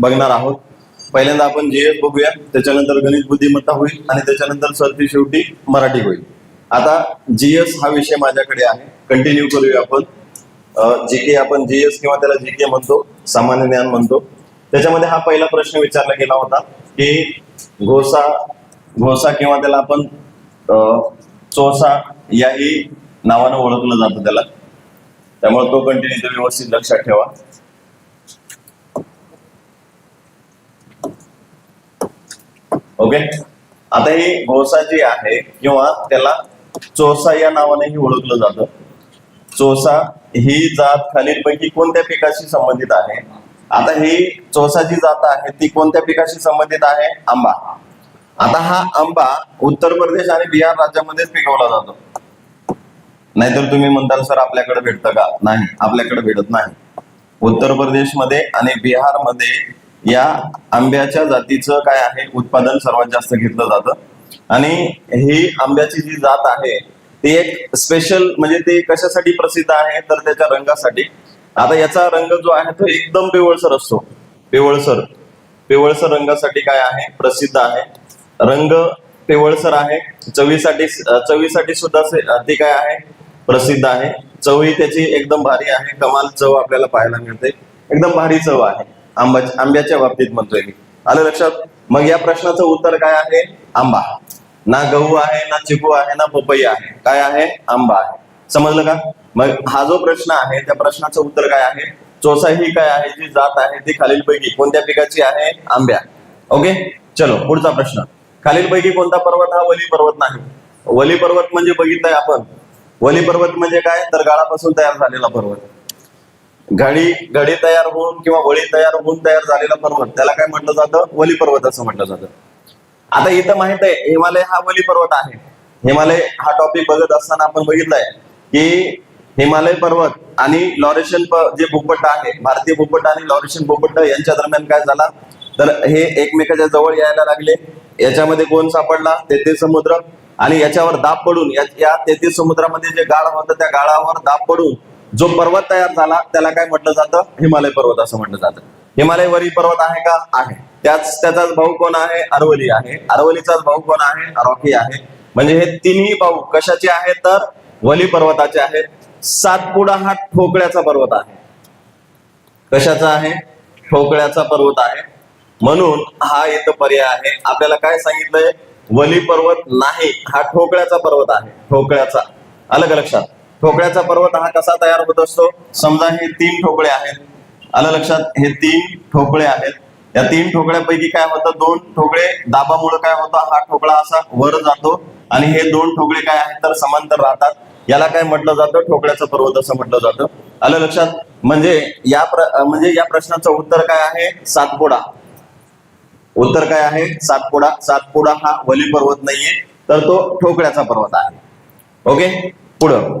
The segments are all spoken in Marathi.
बघणार आहोत. पहिल्यांदा आपण जीएस बघूया त्याच्यानंतर गणित बुद्धिमत्ता होईल आणि त्याच्यानंतर सरती शेवटी मराठी होईल. आता जीएस हा विषय माझ्याकडे आहे. कंटिन्यू करूया आपण. जे के आपण जीएस किंवा त्याला जी के म्हणतो सामान्य ज्ञान म्हणतो. त्याच्यामध्ये हा पहिला प्रश्न विचारला गेला होता की घोसा घोसा किंवा त्याला आपण चोसा याही नावानं ओळखलं जातं त्याला. त्यामुळे तो कंटिन्यू व्यवस्थित लक्षात ठेवा. ओके? आता ही घोसा जी आहे किंवा त्याला चोसा या नावानेही ओळखलं जातं. चोसा ही जात खालीलपैकी कोणत्या पिकाशी संबंधित आहे? आता ही चोसा जी जात आहे ती कोणत्या पिकाशी संबंधित आहे? आंबा. आता हा आंबा उत्तर प्रदेश आणि बिहार राज्यामध्येच पिकवला जातो. नाहीतर तुम्ही म्हणताल सर आपल्याकडे भेटतं का? नाही आपल्याकडे भेटत नाही. उत्तर प्रदेशमध्ये आणि बिहारमध्ये या आंब्याच्या जातीचं काय आहे? उत्पादन सर्वात जास्त घेतलं जातं. आणि ही आंब्याची जी जात आहे ती एक स्पेशल म्हणजे ती कशासाठी प्रसिद्ध आहे? तर त्याच्या रंगासाठी. आता याचा रंग जो आहे तो एकदम पिवळसर असतो. पिवळसर. पिवळसर रंगासाठी काय आहे? प्रसिद्ध आहे. रंग पिवळसर आहे. चवीसाठी चवीसाठी सुद्धा ती काय आहे? प्रसिद्ध आहे. चवही त्याची एकदम भारी आहे. कमाल चव आपल्याला पाहायला मिळते. एकदम भारी चव आहे. आंबा आंब्याच्या बाबतीत म्हणतोय मी. आलं लक्षात? मग या प्रश्नाचं उत्तर काय आहे? आंबा. ना गहू आहे ना चिकू आहे ना पपई आहे. काय आहे? आंबा आहे. समजलं का? मग हा जो प्रश्न आहे त्या प्रश्नाचं उत्तर काय आहे? चोसा ही काय आहे? जी जात आहे ती खालीलपैकी कोणत्या पिकाची आहे? आंब्या. ओके? चलो पुढचा प्रश्न. खालीलपैकी कोणता पर्वत हा वली पर्वत नाही. वली पर्वत म्हणजे बघितलंय आपण. वली पर्वत म्हणजे काय? तर गाळापासून तयार झालेला पर्वत. घडी घडी तयार होऊन किंवा वळी तयार होऊन तयार झालेला पर्वत त्याला काय म्हटलं जातं? वली पर्वत असं म्हटलं जातं. आता इथं माहीत आहे हिमालय हा वली पर्वत आहे. हिमालय हा टॉपिक बघत असताना आपण बघितलंय की हिमालय पर्वत आणि लॉरेशन जे भूपट्ट आहे भारतीय भूपट्ट आणि लॉरेशन भूपट्ट यांच्या दरम्यान काय झाला? तर हे एकमेकाच्या जवळ यायला लागले. याच्यामध्ये कोण सापडला? तेथे समुद्र. आणि याच्यावर दाब पडून या- तेथे समुद्रामध्ये जे गाळ होतं त्या गाळावर दाब पडून जो पर्वत तयार झाला त्याला काय म्हटलं जातं? हिमालय पर्वत असं म्हटलं जातं. हिमालयवरी पर्वत आहे का? आहे. त्याच त्याचाच भाऊ कोण आहे? अरवली आहे. अरवलीचाच भाऊ कोण आहे? रॉकी आहे. म्हणजे हे तिन्ही भाऊ कशाचे आहेत तर? वली पर्वताचे आहेत. सातपुडा हा ठोकळ्याचा पर्वत आहे. कशाचा आहे? ठोकळ्याचा पर्वत आहे. म्हणून हा इथं पर्याय आहे. आपल्याला काय सांगितलंय? वली पर्वत नाही. हा ठोकळ्याचा पर्वत आहे. ठोकळ्याचा. आलं का लक्षात? ठोकळ्याचा पर्वत हा कसा तयार होत असतो? समजा हे तीन ठोकळे आहेत. आलं लक्षात? हे तीन ठोकळे आहेत. या तीन ठोकळ्यापैकी काय होतं? दोन ठोकळे दाबामुळे काय होतं? हा ठोकळा असा वर जातो आणि हे दोन ठोकळे काय आहेत? तर समांतर राहतात. याला काय म्हटलं जातं? ठोकळ्याचं पर्वत असं म्हटलं जातं. आलं लक्षात? म्हणजे या प्र म्हणजे या प्रश्नाचं उत्तर काय आहे? सातपुडा. उत्तर काय आहे? सातपुडा. सातपुडा हा वली पर्वत नाहीये तर तो ठोकळ्याचा पर्वत आहे. ओके? पुढं.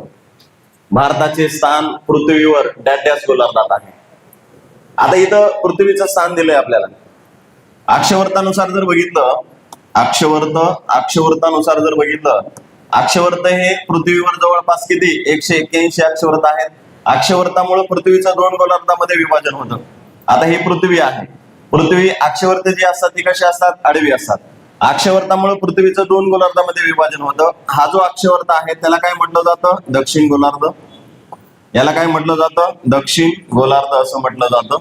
भारताचे स्थान पृथ्वीवर डॅश डॅश गोलार्धात आहे. आता इथं पृथ्वीचं स्थान दिलंय आपल्याला. अक्षवर्तानुसार जर बघितलं अक्षवर्त अक्षवर्तानुसार जर बघितलं अक्षवर्त हे पृथ्वीवर जवळपास किती? एकशे एक्क्याऐंशी अक्षवर्त आहेत. अक्षवर्तामुळे पृथ्वीचं दोन गोलार्धामध्ये विभाजन होतं. आता ही पृथ्वी आहे. पृथ्वी अक्षवर्त जी असतात ती कशी असतात? आडवी असतात. अक्षवर्तामुळे पृथ्वीचं दोन गोलार्धामध्ये विभाजन होतं. हा जो अक्षवर्त आहे त्याला काय म्हटलं जातं? दक्षिण गोलार्ध. याला काय म्हटलं जातं? दक्षिण गोलार्ध असं म्हटलं जातं.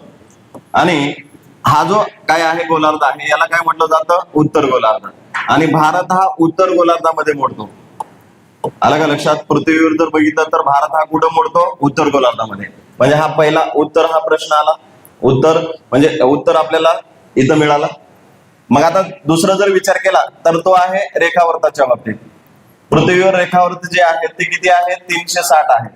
आणि हा जो काय आहे गोलार्ध आहे याला काय म्हटलं जातं? उत्तर गोलार्ध. आणि भारत हा उत्तर गोलार्धामध्ये मोडतो. आलं का लक्षात? पृथ्वीवर जर बघितलं तर भारत हा कुठं मोडतो? उत्तर गोलार्धामध्ये. म्हणजे हा पहिला उत्तर हा प्रश्न आला. उत्तर म्हणजे उत्तर आपल्याला इथं मिळालं. मग आता दुसरा जर विचार केला तर तो आहे रेखावर्ताच्या बाबतीत. पृथ्वीवर रेखावर्त जे आहेत ते किती आहेत? तीनशे साठ आहेत.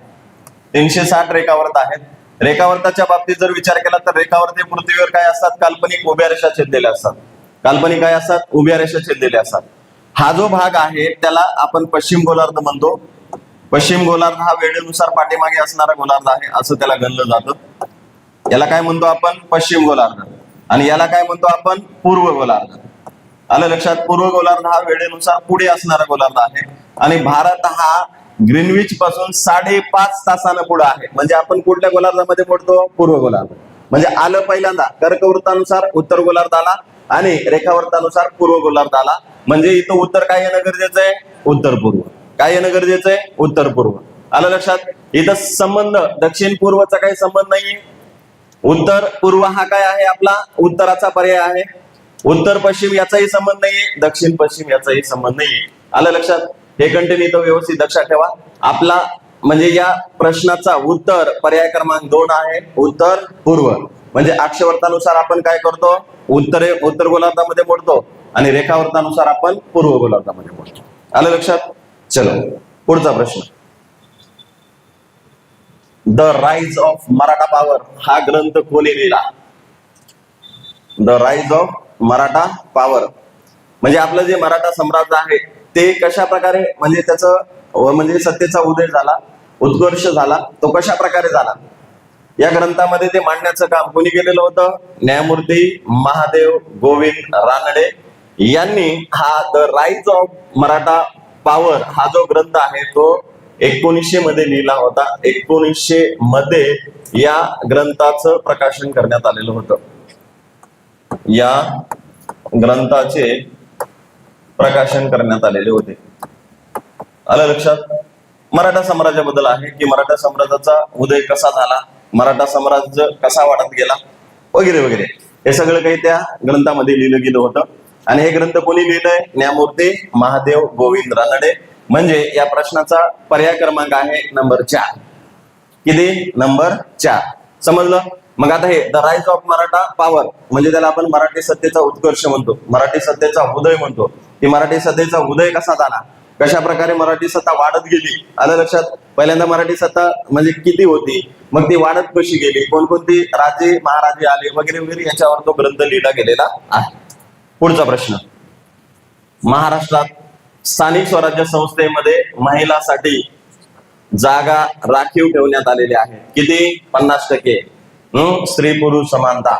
तीनशे साठ रेखावर्त आहेत. रेखावर्ताच्या बाबतीत जर विचार केला तर रेखावर्त हे पृथ्वीवर काय असतात? काल्पनिक उभ्या रेषा छेदलेल्या असतात. काल्पनिक काय असतात? उभ्या रेषा छेदलेल्या असतात. हा जो भाग आहे त्याला आपण पश्चिम गोलार्ध म्हणतो. पश्चिम गोलार्ध हा वेळेनुसार पाठीमागे असणारा गोलार्ध आहे असं त्याला गणलं जातं. याला काय म्हणतो आपण? पश्चिम गोलार्ध. आणि याला काय म्हणतो आपण? पूर्व गोलार्ध. आलं लक्षात? पूर्व गोलार्ध हा वेळेनुसार पुढे असणारा गोलार्ध आहे. आणि भारत हा ग्रीनविच पासून साडेपाच तासानं पुढे आहे. म्हणजे आपण कुठल्या गोलार्धामध्ये पडतो? पूर्व गोलार्ध. म्हणजे आलं पहिल्यांदा कर्कवृत्तानुसार उत्तर गोलार्ध आला आणि रेखावृत्तानुसार पूर्व गोलार्ध आला. म्हणजे इथं उत्तर काय येणं गरजेचं आहे? उत्तर पूर्व. काय येणं गरजेचं आहे? उत्तर पूर्व. आलं लक्षात? इथं संबंध दक्षिण पूर्वचा काही संबंध नाहीये. उत्तर पूर्व हा काय आहे आपला? उत्तराचा पर्याय आहे. उत्तर पश्चिम याचाही संबंध नाहीये. दक्षिण पश्चिम याचाही संबंध नाहीये. आलं लक्षात? हे कंटिन्यू तो व्यवस्थित लक्षात ठेवा. आपला म्हणजे या प्रश्नाचा उत्तर पर्याय क्रमांक दोन आहे. उत्तर पूर्व. म्हणजे अक्षवर्तानुसार आपण काय करतो? उत्तरे उत्तर गोलार्धामध्ये मोडतो आणि रेखावर्तानुसार आपण पूर्व गोलार्धामध्ये मोडतो. आलं लक्षात? चलो पुढचा प्रश्न. The rise of Maratha power हा ग्रंथ कोणी लिहिला? The rise of Maratha power म्हणजे आपलं जे मराठा साम्राज्य आहे ते कशा प्रकारे म्हणजे त्याचं म्हणजे सत्तेचा उदय झाला उत्कर्ष झाला तो कशा प्रकारे झाला? या ग्रंथामध्ये ते मांडण्याचं काम कोणी केलेलं होतं? न्यायमूर्ती महादेव गोविंद रानडे यांनी हा the rise of Maratha power हा जो ग्रंथ आहे तो एकोणीसशे मध्ये लिहिला होता. एकोणीसशे मध्ये या ग्रंथाचं प्रकाशन करण्यात आलेलं होतं. या ग्रंथाचे प्रकाशन करण्यात आलेले होते. आलं लक्षात? मराठा साम्राज्याबद्दल आहे की मराठा साम्राज्याचा उदय कसा झाला? मराठा साम्राज्य कसा वाढत गेला? वगैरे वगैरे. हे सगळं काही त्या ग्रंथामध्ये लिहिलं गेलं होतं. आणि हे ग्रंथ कोणी लिहिलंय? न्यायमूर्ती महादेव गोविंद रानडे. म्हणजे या प्रश्नाचा पर्याय क्रमांक आहे नंबर चार. किती? नंबर चार. समजलं? मग आता हे the rise of Maratha power म्हणजे त्याला आपण मराठी सत्तेचा उत्कर्ष म्हणतो. मराठी सत्तेचा उदय म्हणतो. की मराठी सत्तेचा उदय कसा झाला? कशा प्रकारे मराठी सत्ता वाढत गेली? आलं लक्षात? पहिल्यांदा मराठी सत्ता म्हणजे किती होती? मग ती वाढत कशी गेली? कोणकोणती राजे महाराजे आले? वगैरे वगैरे याच्यावर तो ग्रंथ लिहिला गेलेला आहे. पुढचा प्रश्न. महाराष्ट्रात स्थानिक स्वराज्य संस्थेमध्ये महिलांसाठी जागा राखीव ठेवण्यात आलेल्या आहेत किती? पन्नास टक्के. स्त्री पुरुष समानता.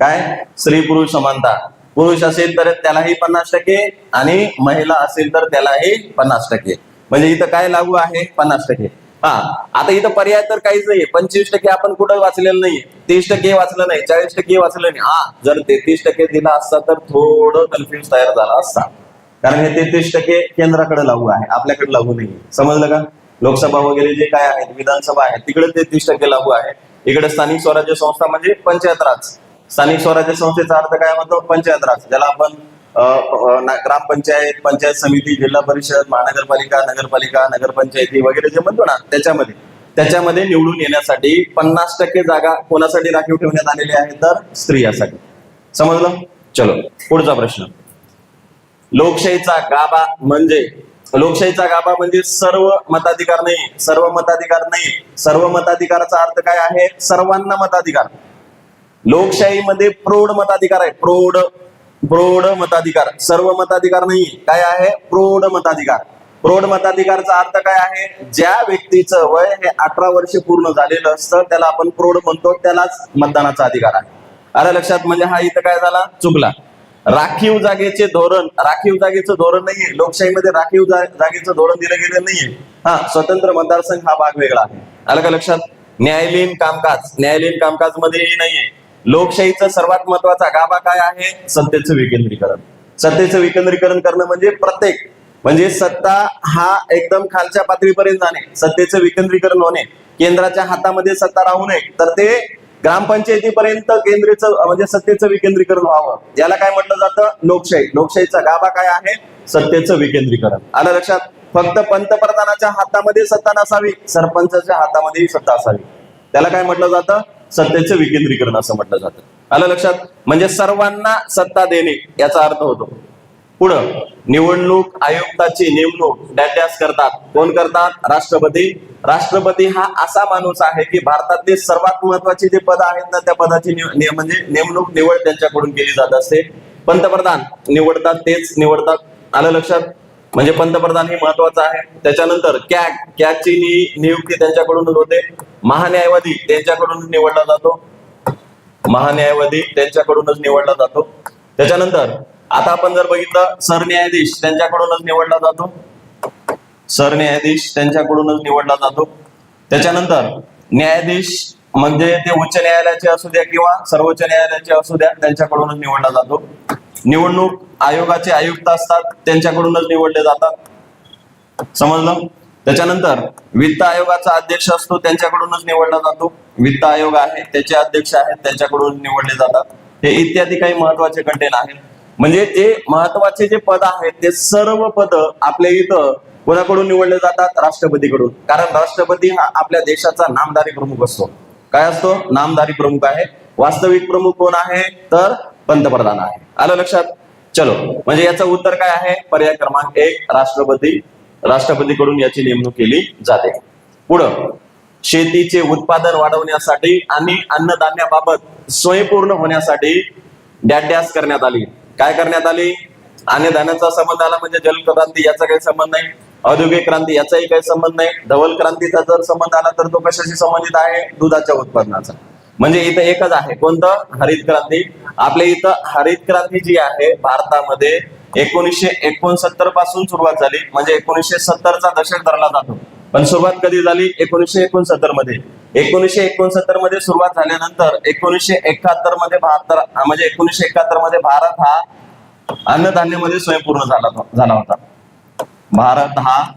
काय? स्त्री पुरुष समानता. पुरुष असेल तर त्यालाही पन्नास टक्के आणि महिला असेल तर त्यालाही पन्नास टक्के. म्हणजे इथं काय लागू आहे? पन्नास टक्के. हा आता इथं पर्याय तर काहीच नाहीये. पंचवीस टक्के आपण कुठं वाचलेलं नाहीये. तीस टक्के वाचलं नाही चाळीस टक्के वाचलं नाही. हा जर तेहतीस टक्के दिला असता तर थोडं कन्फ्युज तयार झाला असता. कारण हे तेहतीस टक्के केंद्राकडे लागू आहे आपल्याकडे लागू नाही समजलं का? लोकसभा वगैरे जे काय आहेत विधानसभा आहे तिकडे तेहतीस टक्के लागू आहे. इकडे स्थानिक स्वराज्य संस्था म्हणजे पंचायत राज. स्थानिक स्वराज्य संस्थेचा अर्थ काय म्हणतो? पंचायत राज. ज्याला आपण ग्रामपंचायत पंचायत समिती जिल्हा परिषद महानगरपालिका नगरपालिका नगरपंचायती वगैरे जे म्हणतो ना त्याच्यामध्ये त्याच्यामध्ये निवडून येण्यासाठी पन्नास टक्के जागा कोणासाठी राखीव ठेवण्यात आलेली आहे तर स्त्रियासाठी. समजलं? चलो पुढचा प्रश्न. लोकशाहीचा गाभा म्हणजे लोकशाहीचा गाभा म्हणजे सर्व मताधिकार नाही सर्व मताधिकार नाही. सर्व मताधिकाराचा अर्थ काय आहे? सर्वांना मताधिकार. लोकशाहीमध्ये प्रौढ मताधिकार आहे. प्रौढ प्रौढ मताधिकार. सर्व मताधिकार नाही. काय आहे? प्रौढ मताधिकार. प्रौढ मताधिकारचा अर्थ काय आहे? ज्या व्यक्तीचं वय हे अठरा वर्ष पूर्ण झालेलं असतं त्याला आपण प्रौढ म्हणतो. त्यालाच मतदानाचा अधिकार आहे. अरे लक्षात म्हणजे हा इथं काय झाला? चुकला. राखीव जागेचे धोरण राखीव जागेचं धोरण नाहीये. लोकशाहीमध्ये राखीव जागेचं धोरण दिलं गेलं नाहीये. हा स्वतंत्र मतदारसंघ हा भाग वेगळा आहे. आलं का लक्षात? न्यायालयीन कामकाज न्यायालयीन कामकाज मध्येही नाहीये. लोकशाहीचा सर्वात महत्त्वाचा गाभा काय आहे? सत्तेचं विकेंद्रीकरण. सत्तेचं विकेंद्रीकरण करणं म्हणजे प्रत्येक म्हणजे सत्ता हा एकदम खालच्या पातळीपर्यंत जाणे. सत्तेचं विकेंद्रीकरण होणे. केंद्राच्या हातामध्ये सत्ता राहू नये. तर ते ग्रामपंचायतीपर्यंत केंद्रीचं म्हणजे सत्तेचं विकेंद्रीकरण व्हावं. याला काय म्हटलं जातं? लोकशाही. लोकशाहीचा गाभा काय आहे? सत्तेचं विकेंद्रीकरण. आलं लक्षात? फक्त पंतप्रधानाच्या हातामध्ये सत्ता नसावी सरपंचाच्या हातामध्येही सत्ता असावी. त्याला काय म्हटलं जातं? सत्तेचं विकेंद्रीकरण असं म्हटलं जातं. आलं लक्षात? म्हणजे सर्वांना सत्ता देणे याचा अर्थ होतो. पुढं निवडणूक आयुक्ताची नेमणूक डॅडॅस करतात. कोण करतात? राष्ट्रपती. राष्ट्रपती हा असा माणूस आहे की भारतातले सर्वात महत्त्वाचे जे पद आहेत ना त्या पदाची म्हणजे नेमणूक निवड त्यांच्याकडून केली जात असते. पंतप्रधान निवडतात तेच निवडतात. आलं लक्षात? म्हणजे पंतप्रधान हे महत्वाचं आहे. त्याच्यानंतर कॅग कॅगची नियुक्ती त्यांच्याकडूनच होते. महान्यायवादी त्यांच्याकडून निवडला जातो. महान्यायवादी त्यांच्याकडूनच निवडला जातो. त्याच्यानंतर आता आपण जर बघितलं सरन्यायाधीश त्यांच्याकडूनच निवडला जातो. सरन्यायाधीश त्यांच्याकडूनच निवडला जातो. त्याच्यानंतर न्यायाधीश म्हणजे ते उच्च न्यायालयाचे असू द्या किंवा सर्वोच्च न्यायालयाचे असू द्या त्यांच्याकडूनच निवडला जातो. निवडणूक आयोगाचे आयुक्त असतात त्यांच्याकडूनच निवडले जातात. समजलं? त्याच्यानंतर वित्त आयोगाचा अध्यक्ष असतो त्यांच्याकडूनच निवडला जातो. वित्त आयोग आहे त्याचे अध्यक्ष आहेत त्यांच्याकडून निवडले जातात. हे इत्यादी काही महत्त्वाचे कंटेन आहेत. म्हणजे ते महत्त्वाचे जे पद आहेत ते सर्व पद आपल्या इथं कोणाकडून निवडले जातात? राष्ट्रपतीकडून. कारण राष्ट्रपती हा आपल्या देशाचा नामदारी प्रमुख असतो. काय असतो? नामदारी प्रमुख आहे. वास्तविक प्रमुख कोण आहे? तर पंतप्रधान आहे. आलं लक्षात? चलो. म्हणजे याचं उत्तर काय आहे? पर्याय क्रमांक एक राष्ट्रपती. राष्ट्रपतीकडून याची नेमणूक केली जाते. पुढं. शेतीचे उत्पादन वाढवण्यासाठी आणि अन्नधान्याबाबत स्वयंपूर्ण होण्यासाठी डॅड्यास करण्यात आली. काय करण्यात आली? अन्नधान्याचा संबंध आला म्हणजे जलक्रांती याचा काही संबंध नाही. औद्योगिक क्रांती याचाही काही संबंध नाही. धवल क्रांतीचा जर संबंध आला तर तो कशाशी संबंधित आहे? दुधाच्या उत्पादनाचा. म्हणजे इथं एकच आहे. कोणतं? हरित क्रांती. आपल्या इथं हरित क्रांती जी आहे भारतामध्ये एकोणीसशे एकोणसत्तरपासून सुरुवात झाली. म्हणजे एकोणीसशे सत्तरचा दशक धरला जातो. पण सुरुवात कधी झाली? एकोणीसशे एकोणसत्तरमध्ये एकोणीसशे एकोणसत्तरमध्ये सुरुवात झाल्यानंतर एकोणीसशे एकाहत्तरमध्ये बहात्तर म्हणजे एकोणीसशे एकाहत्तरमध्ये भारत हा अन्नधान्यामध्ये स्वयंपूर्ण झाला झाला होता. भारत हा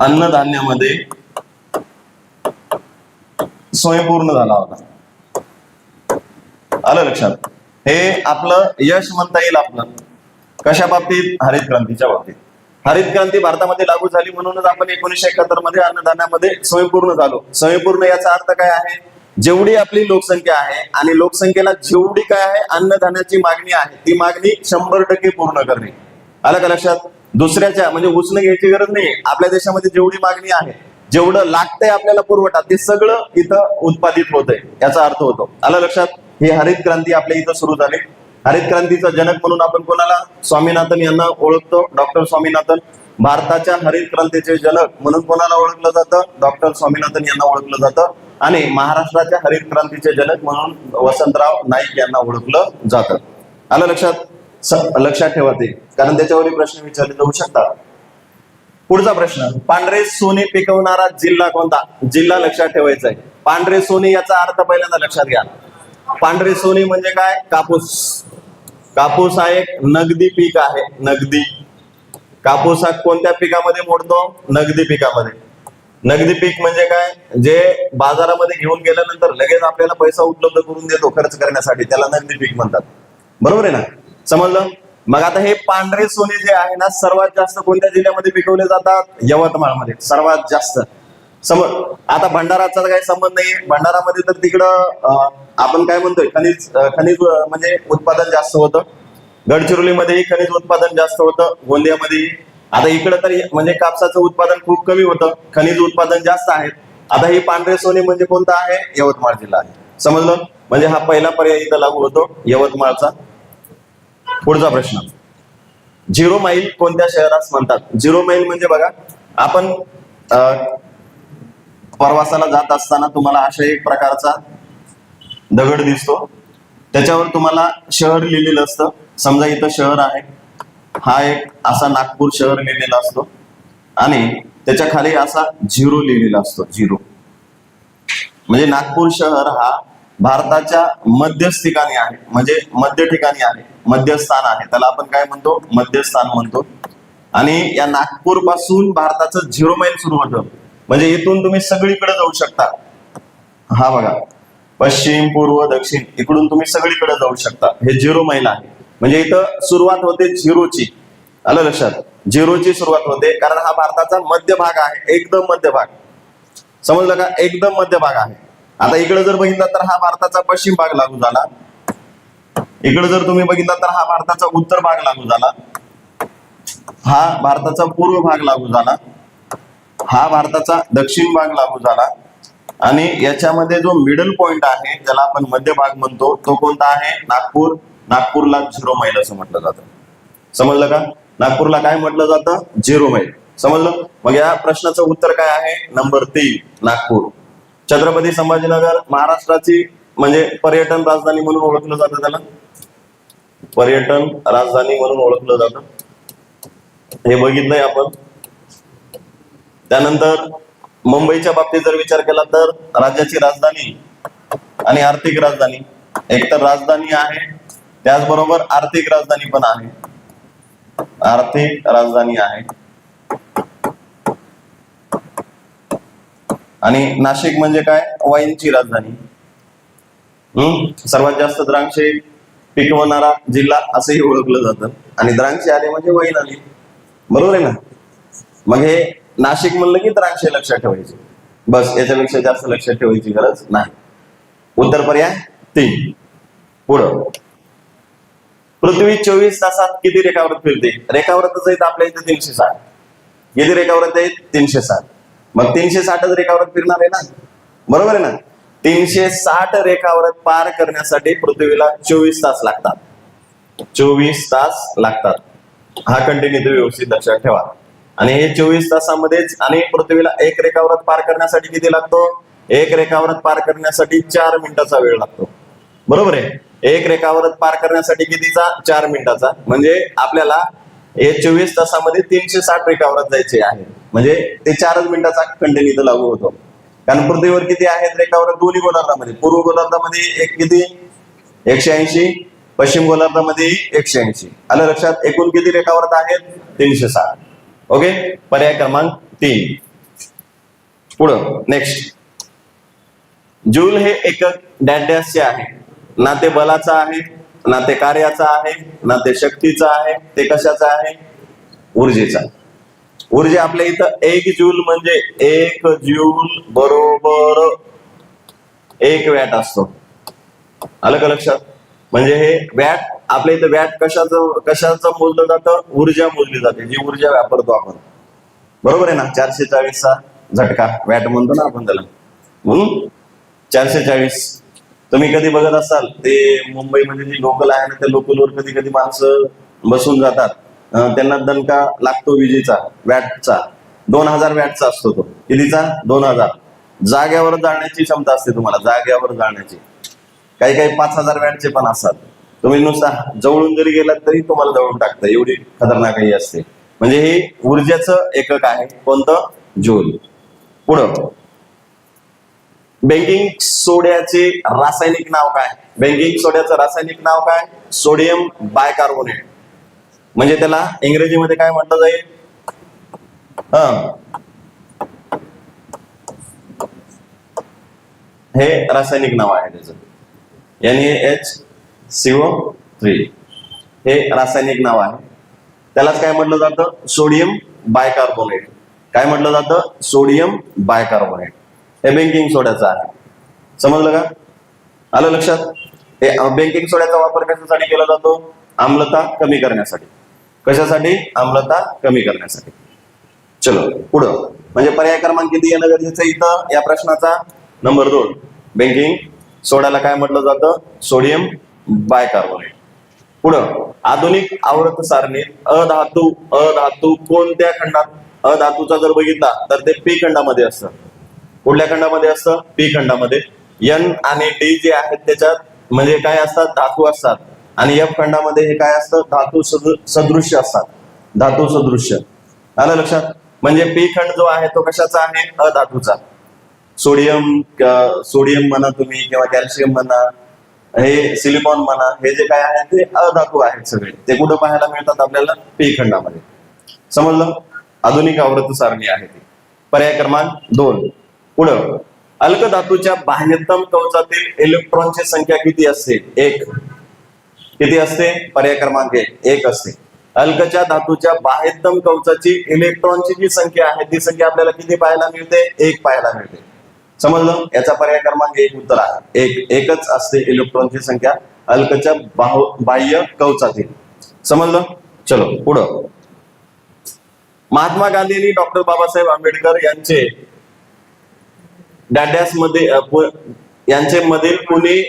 अन्नधान्यामध्ये स्वयंपूर्ण झाला होता. आलं लक्षात? हे आपलं यश म्हणता येईल आपलं. कशा बाबतीत? हरित क्रांतीच्या बाबतीत. हरित क्रांती भारतामध्ये लागू झाली म्हणूनच आपण एकोणीसशे एकाहत्तरमध्ये अन्नधान्यामध्ये स्वयंपूर्ण झालो. स्वयंपूर्ण याचा अर्थ काय आहे? जेवढी आपली लोकसंख्या आहे आणि लोकसंख्येला जेवढी काय आहे? अन्नधान्याची मागणी आहे. ती मागणी शंभर टक्के पूर्ण करणे. आलं का लक्षात? दुसऱ्याच्या म्हणजे उचलं घ्यायची गरज नाही आपल्या देशामध्ये जेवढी मागणी आहे जेवढं लागतंय आपल्याला पुरवठा ते सगळं इथं उत्पादित होतंय. याचा अर्थ होतो. आलं लक्षात? ही हरित क्रांती आपल्या इथं सुरू झाली. हरित क्रांतीचा जनक म्हणून आपण कोणाला? स्वामीनाथन यांना ओळखतो. डॉक्टर स्वामीनाथन भारताच्या हरित क्रांतीचे जनक म्हणून कोणाला ओळखलं जातं? डॉक्टर स्वामीनाथन यांना ओळखलं जातं. आणि महाराष्ट्राच्या हरित क्रांतीचे जनक म्हणून वसंतराव नाईक यांना ओळखलं जातं. आलं लक्षात? लक्षात ठेवा ते. कारण त्याच्यावरही प्रश्न विचारले जाऊ शकतात. पुढचा प्रश्न. पांढरे सोने पिकवणारा जिल्हा कोणता? जिल्हा लक्षात ठेवायचा आहे. पांढरे सोने याचा अर्थ पहिल्यांदा लक्षात घ्या. पांढरे सोने म्हणजे काय? कापूस. कापूस हा एक नगदी पीक आहे नगदी. कापूस हा कोणत्या पिकामध्ये मोडतो? नगदी पिकामध्ये. नगदी पीक म्हणजे काय? जे बाजारामध्ये घेऊन गेल्यानंतर लगेच आपल्याला पैसा उपलब्ध करून देतो खर्च करण्यासाठी. त्याला नगदी पीक म्हणतात. बरोबर आहे ना? समजलं? मग आता हे पांढरे सोने जे आहे ना सर्वात जास्त कोणत्या जिल्ह्यामध्ये पिकवले जातात? यवतमाळमध्ये. सर्वात जास्त. समज आता भंडाराचा काही संबंध नाही भंडारामध्ये तर तिकडं आपण काय म्हणतोय खनिज खनिज म्हणजे उत्पादन जास्त होतं. गडचिरोलीमध्येही खनिज उत्पादन जास्त होतं. गोंदियामध्येही. आता इकडं तर म्हणजे कापसाचं उत्पादन खूप कमी होतं. खनिज उत्पादन जास्त आहेत आता ही पांढरे सोने म्हणजे कोणता आहे? यवतमाळ जिल्हा. आहे समजलं? म्हणजे हा पहिला पर्याय इथं लागू होतो यवतमाळचा. पुढचा प्रश्न. झिरो माईल कोणत्या शहरास म्हणतात? झिरो माईल म्हणजे बघा आपण प्रवासाला जात असताना तुम्हाला अशा एक प्रकारचा दगड दिसतो. त्याच्यावर तुम्हाला शहर लिहिलेलं असतं. समजा इथं शहर आहे. हा एक असा नागपूर शहर लिहिलेला असतो. आणि त्याच्याखाली असा झिरो लिहिलेला असतो. झिरो. म्हणजे नागपूर शहर हा भारताच्या मध्यस्थ ठिकाणी आहे. म्हणजे मध्य ठिकाणी आहे. मध्यस्थान आहे. त्याला आपण काय म्हणतो? मध्यस्थान म्हणतो. आणि या नागपूरपासून भारताचं झिरो मैल सुरू होतं. म्हणजे इथून तुम्ही सगळीकडे जाऊ शकता. हा बघा. पश्चिम पूर्व दक्षिण इकडून तुम्ही सगळीकडे जाऊ शकता. हे झिरो मैल आहे. म्हणजे इथं सुरुवात होते झिरोची. आलं लक्षात? झिरोची सुरुवात होते कारण हा भारताचा मध्य भाग आहे. एकदम मध्य भाग. समजलं का? एकदम मध्य भाग आहे. आता इकडे जर बघितलं तर हा भारताचा पश्चिम भाग लागू झाला. इकडे जर तुम्ही बघितला तर हा भारताचा उत्तर भाग लागू झाला. हा भारताचा पूर्व भाग लागू झाला. हा भारताचा दक्षिण भाग लागू झाला. आणि याच्यामध्ये जो मिडल पॉइंट आहे ज्याला आपण मध्य भाग म्हणतो तो कोणता आहे? नागपूर. नागपूरला झिरो मैल असं म्हटलं जातं. समजलं का? नागपूरला काय म्हटलं जातं? झिरो मैल समजलं? मग या प्रश्नाचं उत्तर काय आहे? नंबर तीन नागपूर. छत्रपती संभाजीनगर महाराष्ट्राची म्हणजे पर्यटन राजधानी म्हणून ओळखलं जातं त्याला. पर्यटन राजधानी म्हणून ओळखलं जातं. हे बघितलंय आपण. त्यानंतर मुंबईच्या बाबतीत जर विचार केला तर राज्याची राजधानी आणि आर्थिक राजधानी. एकतर राजधानी आहे त्याचबरोबर आर्थिक राजधानी पण आहे. आर्थिक राजधानी आहे. आणि नाशिक म्हणजे काय? वाईनची राजधानी. हम्म? सर्वात जास्त द्राक्षे पिकवणारा जिल्हा असंही ओळखलं जातं. आणि द्राक्षे आले म्हणजे वाईन आली. बरोबर आहे ना? मग हे नाशिक म्हणलं की द्राक्षे लक्षात ठेवायचे. बस याच्यापेक्षा जास्त लक्षात ठेवायची गरज नाही. उत्तर पर्याय तीन. पुढं. पृथ्वी चोवीस तासात किती रेखावृत फिरते? रेखावृतच आहेत आपल्या इथे तीनशे साठ. किती रेखावृत आहेत? तीनशे साठ. मग तीनशे साठच रेखावृत फिरणार आहे ना? बरोबर आहे ना? तीनशे साठ रेखावृत पार करण्यासाठी पृथ्वीला चोवीस तास लागतात. चोवीस तास लागतात. हा कंटिन्यू व्यवस्थित लक्षात ठेवा. आणि हे चोवीस तासामध्येच आणि पृथ्वीला एक रेखावृत पार करण्यासाठी किती लागतो? एक रेखावृत पार करण्यासाठी चार मिनिटाचा वेळ लागतो. बरोबर आहे? एक रेखावृत पार करण्यासाठी कितीचा? चार मिनिटाचा. म्हणजे आपल्याला हे चोवीस तासामध्ये तीनशे साठ रेखावरत जायचे आहे. म्हणजे ते चारच मिनिटाचा कंटिन्यू इथं लागू होतो. कारण पृथ्वीवर किती आहेत रेखावर दोन्ही गोलार्धामध्ये. पूर्व गोलार्धामध्ये एक किती? एकशे ऐंशी. पश्चिम गोलार्धामध्ये एकशे ऐंशी. आलं लक्षात? एकूण किती रेखावरत आहेत? तीनशे साठ. ओके? पर्याय क्रमांक तीन. पुढं नेक्स्ट जूल हे एकक डॅडॅसचे आहे. ना ते बलाचा आहे ना ते कार्याचा आहे ना ते शक्तीचा आहे ते कशाचा आहे? ऊर्जेचा ऊर्जा आपल्या इथं एक जूल म्हणजे एक जूल बरोबर एक वॅट असतो. आलं का लक्षात? म्हणजे हे वॅट आपल्या इथं वॅट कशाचं कशाचं मोजलं जातं? ऊर्जा मोजली जाते जी ऊर्जा वापरतो आपण. बरोबर आहे ना? चारशे चाळीसचा झटका वॅट म्हणतो ना आपण त्याला. म्हणून चारशे चाळीस. तुम्ही कधी बघत असाल ते मुंबईमध्ये जी लोकल आहे ना त्या लोकलवर कधी कधी माणसं बसून जातात. त्यांना दणका लागतो विजेचा वॅटचा दोन हजार वॅटचा असतो तो. कितीचा? दोन हजार. जाग्यावर जाण्याची क्षमता असते तुम्हाला जाग्यावर जाण्याची. काही काही पाच हजार वॅटचे पण असतात. तुम्ही नुसता जवळून जरी गेलात तरी तुम्हाला जवळून टाकतं. एवढी खतरनाकही असते. म्हणजे हे ऊर्जेचं एकक आहे. कोणतं? झोल पुढं. बेकिंग सोड्याचे रासायनिक नाव काय? बेकिंग सोड्याचं रासायनिक नाव काय? Sodium bicarbonate. म्हणजे त्याला इंग्रजीमध्ये काय म्हटलं जाईल? हे रासायनिक नाव आहे त्याचं. एन एच सीओ थ्री हे रासायनिक नाव आहे. त्यालाच काय म्हटलं जातं? Sodium bicarbonate. काय म्हटलं जातं? Sodium bicarbonate. हे बँकिंग सोड्याचं आहे. समजलं का? आलं लक्षात? हे बँकिंग सोड्याचा वापर कशासाठी केला जातो? आम्लता कमी करण्यासाठी. कशासाठी? आम्लता कमी करण्यासाठी. चलो पुढं. म्हणजे पर्याय क्रमांक किती येणं गरजेचं इथं? या प्रश्नाचा. नंबर दोन. बँकिंग सोड्याला काय म्हटलं जातं? Sodium bicarbonate. पुढं आधुनिक आवर्त सारणीत अधातू अधातू कोणत्या खंडात? अधातूचा जर बघितला तर ते पी खंडामध्ये असतं. कुठल्या खंडामध्ये असतं? पी खंडामध्ये. एन आणि डी जे आहेत त्याच्यात म्हणजे काय असतात? धातू असतात. आणि एफ खंडामध्ये हे काय असतं? धातू सदृश्य असतात. धातू सदृश्य. आलं लक्षात? म्हणजे पी खंड जो आहे तो कशाचा आहे? अधातूचा. सोडियम सोडियम म्हणा तुम्ही किंवा कॅल्शियम म्हणा हे सिलिकॉन म्हणा हे जे काय आहे ते अधातू आहेत सगळे. ते कुठं पाहायला मिळतात आपल्याला? पी खंडामध्ये. समजलं? आधुनिक आवृत्त सारणी आहे ती. पर्याय क्रमांक दोन. पुढं अल्कधातूच्या बाह्यतम कवचातील इलेक्ट्रॉनची संख्या किती असते? एक. किती असते? पर्याय क्रमांक एक. एक असते. अल्कच्या धातूच्या बाह्यतम कवचाची इलेक्ट्रॉनची जी संख्या आहे ती संख्या आपल्याला किती पाहायला मिळते? एक पाहायला मिळते. समजलं? याचा पर्याय क्रमांक एक उत्तर आहे. एक एकच असते इलेक्ट्रॉनची संख्या. अल्कच्या बाह्य कवचातील. समजलं? चलो पुढं. महात्मा गांधींनी डॉक्टर बाबासाहेब आंबेडकर यांचे डाड्यास मध्ये यांचे मधील पुणे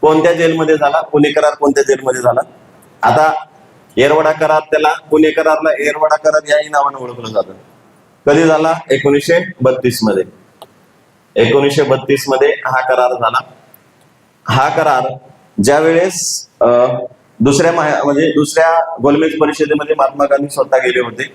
कोणत्या जेलमध्ये झाला? पुणे करार कोणत्या जेलमध्ये झाला? आता येरवडा करार त्याला पुणे करारला? येरवडा करार याही नावाने ओळखलं जातं. कधी झाला? एकोणीसशे बत्तीसमध्ये एकोणीसशे बत्तीसमध्ये हा करार झाला. हा करार ज्या वेळेस अं, दुसऱ्या म्हणजे दुसऱ्या गोलमेज परिषदेमध्ये महात्मा गांधी स्वतः गेले होते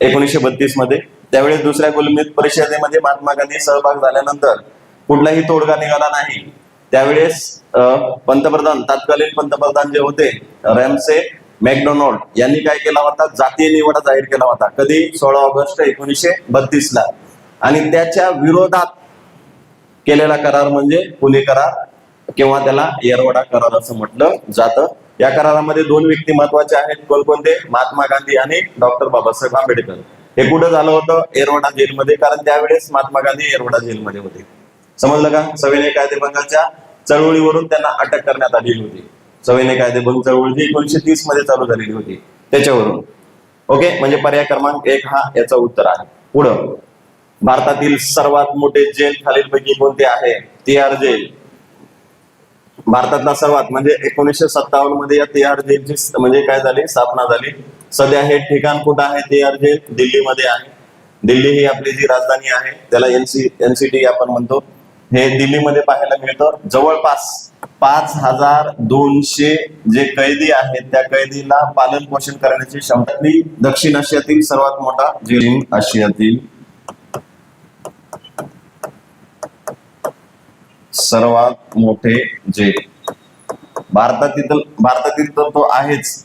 एकोणीसशे बत्तीसमध्ये त्यावेळेस दुसऱ्या गोलमेज परिषदेमध्ये महात्मा गांधी सहभाग झाल्यानंतर कुठलाही तोडगा निघाला नाही. त्यावेळेस अं, पंतप्रधान तत्कालीन पंतप्रधान जे होते रॅमसे मॅकडोनॉल्ड यांनी काय केला होता? जातीय निवडा जाहीर केला होता. कधी? सोळा ऑगस्ट एकोणीसशे बत्तीस ला आणि त्याच्या विरोधात केलेला करार म्हणजे पुणे करार किंवा त्याला येरवडा करार असं म्हटलं जातं. या करारामध्ये दोन व्यक्ती महत्त्वाचे आहेत. कोणकोणते? महात्मा गांधी आणि डॉक्टर बाबासाहेब आंबेडकर. हे कुठं झालं होतं? येरवडा जेलमध्ये. कारण त्यावेळेस महात्मा गांधी येरवडा जेलमध्ये होते. समजलं का? सविनय कायदेभंगाच्या चळवळीवरून त्यांना अटक करण्यात आलेली होती. सविनय कायदेभंग चळवळी जी एकोणीशे तीसमध्ये चालू झालेली होती. त्याच्यावरून. ओके? म्हणजे पर्याय क्रमांक एक हा याचं उत्तर आहे. पुढं. भारतातील सर्वात मोठे जेल खालीलपैकी कोणते आहे? तिहार जेल. भारतातला सर्वात म्हणजे एकोणीसशे सत्तावन्नमध्ये या तिहार जेलची म्हणजे काय झाली? स्थापना झाली. सध्या हे ठिकाण कुठं आहे तिहार जेल? दिल्लीमध्ये आहे. दिल्ली ही आपली जी राजधानी आहे त्याला एनसी एनसीटी आपण म्हणतो. हे दिल्लीमध्ये पाहायला मिळतं. जवळपास पाच हजार दोनशे जे कैदी आहेत त्या कैदीला पालन पोषण करण्याची क्षमता दक्षिण आशियातील सर्वात मोठा जेल आशियातील सर्वात मोठे जे भारतातील भारतातील तर तो आहेच.